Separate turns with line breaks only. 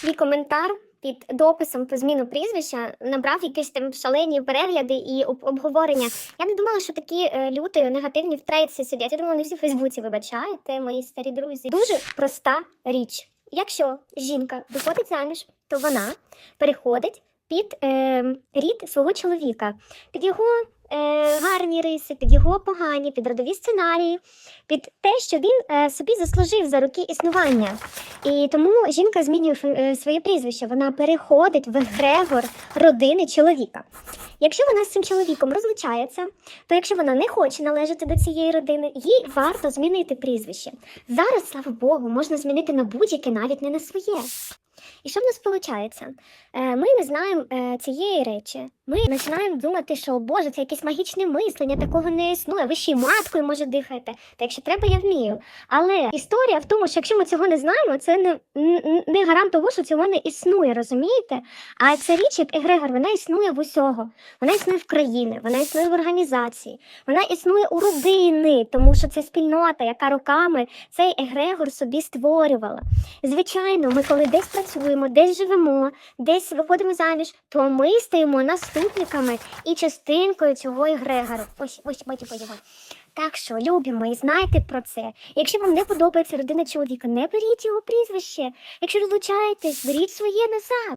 свій коментар під дописом про зміну прізвища набрав якісь там шалені перегляди і обговорення. Я не думала, що такі е, люди негативні в трейдсі сидять. Я думала, вони всі в Фейсбуці вибачаєте, мої старі друзі. Дуже проста річ. Якщо жінка виходить заміж, то вона переходить під е, рід свого чоловіка, під його е, гарні риси, під його погані, під родові сценарії, під те, що він е, собі заслужив за роки існування. І тому жінка змінює е, своє прізвище. Вона переходить в егрегор родини чоловіка. Якщо вона з цим чоловіком розлучається, то якщо вона не хоче належати до цієї родини, їй варто змінити прізвище. Зараз, слава Богу, можна змінити на будь-яке, навіть не на своє. І що в нас виходить? Ми не знаємо е, цієї речі. Ми починаємо думати, що о Боже, це якесь магічне мислення, такого не існує. Ви ще й маткою може дихаєте. Та якщо треба, я вмію. Але історія в тому, що якщо ми цього не знаємо, це не, не гарант того, що цього не існує, розумієте? А ця річ, як егрегор, вона існує в усього. Вона існує в країні, вона існує в організації, вона існує у родини, тому що це спільнота, яка роками цей егрегор собі створювала. Звичайно, ми коли десь працюємо, десь живемо, десь виходимо заміж, то ми стаємо наступниками і частинкою цього егрегору. Ось, ось, бачите, його. Так що, любі мої, знайте про це. Якщо вам не подобається родина чоловіка, не беріть його прізвище. Якщо розлучаєтесь, беріть своє назад.